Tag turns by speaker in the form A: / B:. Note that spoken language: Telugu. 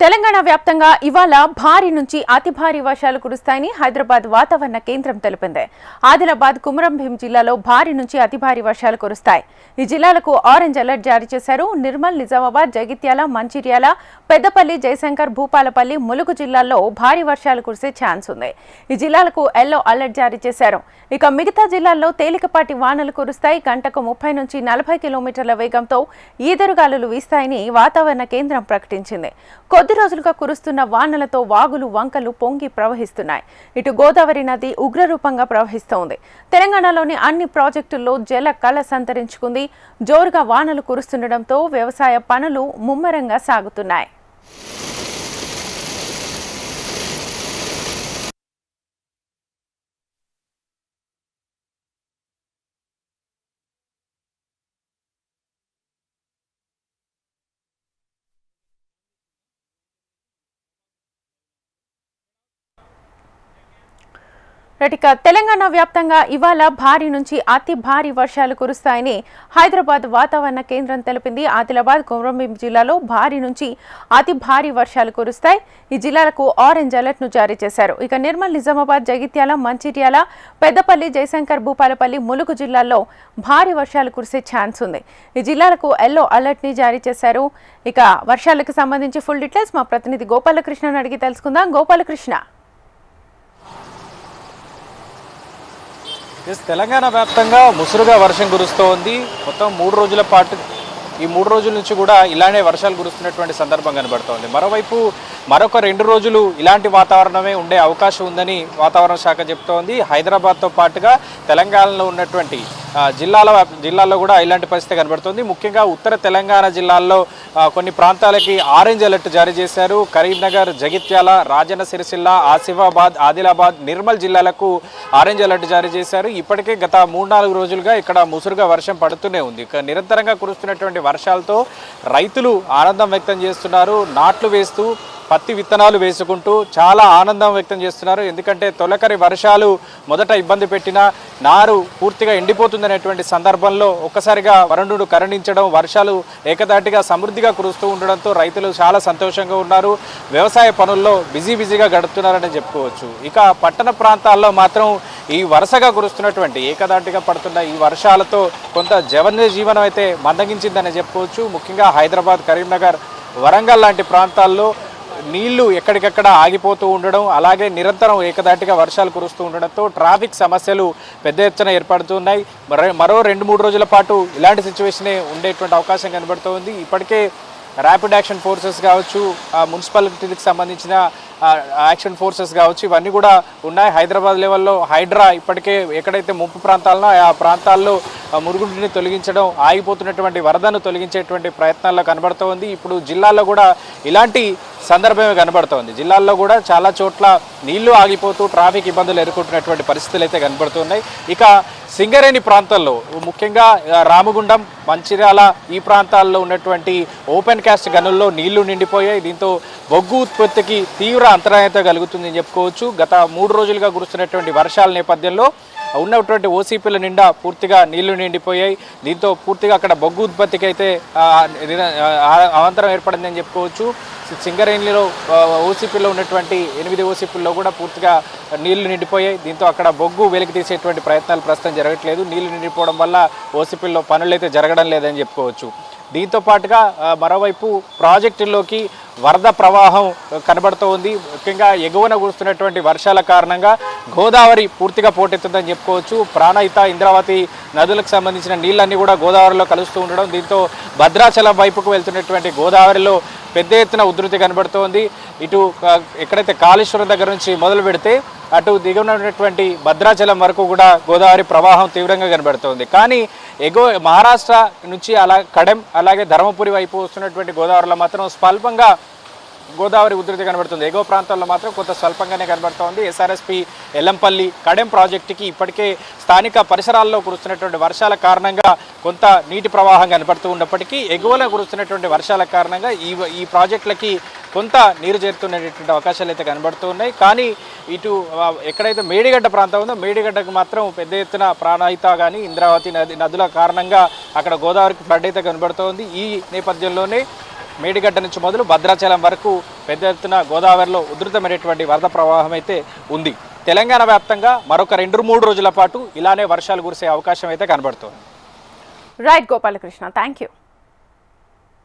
A: తెలంగాణ వ్యాప్తంగా ఇవాళ భారీ నుంచి అతి భారీ వర్షాలు కురుస్తాయని హైదరాబాద్ వాతావరణ కేంద్రం తెలిపింది. ఆదిలాబాద్ కుమరంభీం జిల్లాలో భారీ నుంచి అతి భారీ వర్షాలు కురుస్తాయి. ఈ జిల్లాలకు ఆరెంజ్ అలర్ట్ జారీ చేశారు. నిర్మల్ నిజామాబాద్ జగిత్యాల మంచిర్యాల పెద్దపల్లి జయశంకర్ భూపాలపల్లి ములుగు జిల్లాల్లో భారీ వర్షాలు కురిసే ఛాన్స్ ఉంది. ఈ జిల్లాలకు ఎల్లో అలర్ట్ జారీ చేశారు. ఇక మిగతా జిల్లాల్లో తేలికపాటి వానలు కురుస్తాయి. గంటకు ముప్పై నుంచి నలభై కిలోమీటర్ల వేగంతో ఈదరుగాలులు వీస్తాయని వాతావరణ కేంద్రం ప్రకటించింది. కొద్ది రోజులుగా కురుస్తున్న వానలతో వాగులు వంకలు పొంగి ప్రవహిస్తున్నాయి. ఇటు గోదావరి నది ఉగ్రరూపంగా ప్రవహిస్తోంది. తెలంగాణలోని అన్ని ప్రాజెక్టుల్లో జల కళ సంతరించుకుంది. జోరుగా వానలు కురుస్తుండటంతో వ్యవసాయ పనులు ముమ్మరంగా సాగుతున్నాయి. రైట్ తెలంగాణ వ్యాప్తంగా ఇవాళ భారీ నుంచి అతి భారీ వర్షాలు కురుస్తాయని హైదరాబాద్ వాతావరణ కేంద్రం తెలిపింది. ఆదిలాబాద్ కొమరంభీం జిల్లాలో భారీ నుంచి అతి భారీ వర్షాలు కురుస్తాయి. ఈ జిల్లాలకు ఆరెంజ్ అలర్ట్ను జారీ చేశారు. ఇక నిర్మల్ నిజామాబాద్ జగిత్యాల మంచిర్యాల పెద్దపల్లి జయశంకర్ భూపాలపల్లి ములుగు జిల్లాల్లో భారీ వర్షాలు కురిసే ఛాన్స్ ఉంది. ఈ జిల్లాలకు ఎల్లో అలర్ట్ని జారీ చేశారు. ఇక వర్షాలకు సంబంధించి ఫుల్ డీటెయిల్స్ మా ప్రతినిధి గోపాలకృష్ణను అడిగి తెలుసుకుందాం. గోపాలకృష్ణ.
B: ఎస్ తెలంగాణ వ్యాప్తంగా ముసురుగా వర్షం కురుస్తోంది. మొత్తం మూడు రోజుల పాటు ఈ మూడు రోజుల నుంచి కూడా ఇలానే వర్షాలు కురుస్తున్నటువంటి సందర్భం కనబడుతోంది. మరోవైపు మరొక రెండు రోజులు ఇలాంటి వాతావరణమే ఉండే అవకాశం ఉందని వాతావరణ శాఖ చెప్తోంది. హైదరాబాద్తో పాటుగా తెలంగాణలో ఉన్నటువంటి జిల్లాల జిల్లాల్లో కూడా ఇలాంటి పరిస్థితి కనబడుతుంది. ముఖ్యంగా ఉత్తర తెలంగాణ జిల్లాల్లో కొన్ని ప్రాంతాలకి ఆరెంజ్ అలర్ట్ జారీ చేశారు. కరీంనగర్ జగిత్యాల రాజన్న సిరిసిల్ల ఆసిఫాబాద్ ఆదిలాబాద్ నిర్మల్ జిల్లాలకు ఆరెంజ్ అలర్ట్ జారీ చేశారు. ఇప్పటికే గత మూడు నాలుగు రోజులుగా ఇక్కడ ముసురుగా వర్షం పడుతూనే ఉంది. నిరంతరంగా కురుస్తున్నటువంటి వర్షాలతో రైతులు ఆనందం వ్యక్తం చేస్తున్నారు. నాట్లు వేస్తూ పత్తి విత్తనాలు వేసుకుంటూ చాలా ఆనందం వ్యక్తం చేస్తున్నారు. ఎందుకంటే తొలకరి వర్షాలు మొదట ఇబ్బంది పెట్టినా నారు పూర్తిగా ఎండిపోతుందనేటువంటి సందర్భంలో ఒక్కసారిగా వరుణుడు కరుణించడం వర్షాలు ఏకదాటిగా సమృద్ధిగా కురుస్తూ ఉండడంతో రైతులు చాలా సంతోషంగా ఉన్నారు. వ్యవసాయ పనుల్లో బిజీ బిజీగా గడుపుతున్నారని చెప్పుకోవచ్చు. ఇక పట్టణ ప్రాంతాల్లో మాత్రం ఈ వరుసగా కురుస్తున్నటువంటి ఏకదాటిగా పడుతున్న ఈ వర్షాలతో కొంత జవన్య జీవనం అయితే మందగించిందని చెప్పుకోవచ్చు. ముఖ్యంగా హైదరాబాద్ కరీంనగర్ వరంగల్ లాంటి ప్రాంతాల్లో నీళ్ళు ఎక్కడికక్కడ ఆగిపోతూ ఉండడం అలాగే నిరంతరం ఏకదాటిగా వర్షాలు కురుస్తూ ఉండడంతో ట్రాఫిక్ సమస్యలు పెద్ద ఎత్తున ఏర్పడుతున్నాయి. మరో మరో రెండు మూడు రోజుల పాటు ఇలాంటి సిచ్యువేషనే ఉండేటువంటి అవకాశం కనబడుతోంది. ఇప్పటికే ర్యాపిడ్ యాక్షన్ ఫోర్సెస్ కావచ్చు మున్సిపాలిటీకి సంబంధించిన యాక్షన్ ఫోర్సెస్ కావచ్చు ఇవన్నీ కూడా ఉన్నాయి. హైదరాబాద్ లెవెల్లో హైడ్రా ఇప్పటికే ఎక్కడైతే ముంపు ప్రాంతాలనో ఆ ప్రాంతాల్లో మురుగుడిని తొలగించడం ఆగిపోతున్నటువంటి వరదను తొలగించేటువంటి ప్రయత్నాల్లో కనబడుతోంది. ఇప్పుడు జిల్లాలో కూడా ఇలాంటి సందర్భమే కనబడుతోంది. జిల్లాల్లో కూడా చాలా చోట్ల నీళ్ళు ఆగిపోతూ ట్రాఫిక్ ఇబ్బందులు ఎదుర్కొంటున్నటువంటి పరిస్థితులు అయితే కనబడుతున్నాయి. ఇక సింగరేణి ప్రాంతాల్లో ముఖ్యంగా రామగుండం మంచిర్యాల ఈ ప్రాంతాల్లో ఉన్నటువంటి ఓపెన్ క్యాస్ట్ గనుల్లో నీళ్ళు నిండిపోయాయి. దీంతో బొగ్గు ఉత్పత్తికి తీవ్ర అంతరాయత కలుగుతుందని చెప్పుకోవచ్చు. గత మూడు రోజులుగా కురుస్తున్నటువంటి వర్షాల నేపథ్యంలో ఉన్నటువంటి ఓసీపీల నిండా పూర్తిగా నీళ్ళు నిండిపోయాయి. దీంతో పూర్తిగా అక్కడ బొగ్గు ఉత్పత్తికి అయితే అవంతరం ఏర్పడిందని చెప్పుకోవచ్చు. సింగరేణిలో ఓసీపీలో ఉన్నటువంటి ఎనిమిది ఓసీపీల్లో కూడా పూర్తిగా నీళ్ళు నిండిపోయాయి. దీంతో అక్కడ బొగ్గు వెలికి తీసేటువంటి ప్రయత్నాలు ప్రస్తుతం జరగట్లేదు. నీళ్ళు నిండిపోవడం వల్ల ఓసీపీల్లో పనులు అయితే జరగడం లేదని చెప్పుకోవచ్చు. దీంతో పాటుగా మరోవైపు ప్రాజెక్టుల్లోకి వరద ప్రవాహం కనబడుతూ ఉంది ముఖ్యంగా ఎగువన కురుస్తున్నటువంటి వర్షాల కారణంగా గోదావరి పూర్తిగా పోటెత్తుందని చెప్పుకోవచ్చు. ప్రాణహిత ఇంద్రావతి నదులకు సంబంధించిన నీళ్ళన్నీ కూడా గోదావరిలో కలుస్తూ ఉండడం. దీంతో భద్రాచలం వైపుకు వెళ్తున్నటువంటి గోదావరిలో పెద్ద ఎత్తున ఉధృతి కనబడుతోంది. ఇటు ఎక్కడైతే కాళేశ్వరం దగ్గర నుంచి మొదలు పెడితే అటు దిగునటువంటి ఉన్నటువంటి భద్రాచలం వరకు కూడా గోదావరి ప్రవాహం తీవ్రంగా కనబడుతోంది. కానీ ఎగువ మహారాష్ట్ర నుంచి అలా కడెం అలాగే ధర్మపురి వైపు వస్తున్నటువంటి గోదావరిలో మాత్రం స్వల్పంగా గోదావరి ఉధృతి కనబడుతుంది. ఎగువ ప్రాంతాల్లో మాత్రం కొంత స్వల్పంగానే కనబడుతోంది. ఎస్ఆర్ఎస్పి ఎల్లంపల్లి కడెం ప్రాజెక్టుకి ఇప్పటికే స్థానిక పరిసరాల్లో కురుస్తున్నటువంటి వర్షాల కారణంగా కొంత నీటి ప్రవాహం కనబడుతూ ఉన్నప్పటికీ ఎగువన కురుస్తున్నటువంటి వర్షాల కారణంగా ఈ ఈ ప్రాజెక్టులకి కొంత నీరు చేరుతున్నటువంటి అవకాశాలు అయితే కనబడుతూ ఉన్నాయి. కానీ ఇటు ఎక్కడైతే మేడిగడ్డ ప్రాంతం ఉందో మేడిగడ్డకు మాత్రం పెద్ద ఎత్తున ప్రాణాయిత కానీ ఇంద్రావతి నది నదుల కారణంగా అక్కడ గోదావరికి ఫ్లడ్ అయితే కనబడుతోంది. ఈ నేపథ్యంలోనే మేడిగడ్డ నుంచి మొదలు భద్రాచలం వరకు పెద్ద ఎత్తున గోదావరిలో ఉధృతమైనటువంటి వరద ప్రవాహం అయితే ఉంది. తెలంగాణ వ్యాప్తంగా మరొక రెండు మూడు రోజుల పాటు ఇలానే వర్షాలు కురిసే అవకాశం అయితే కనబడుతోంది.
A: రైట్ గోపాలకృష్ణ. Thank you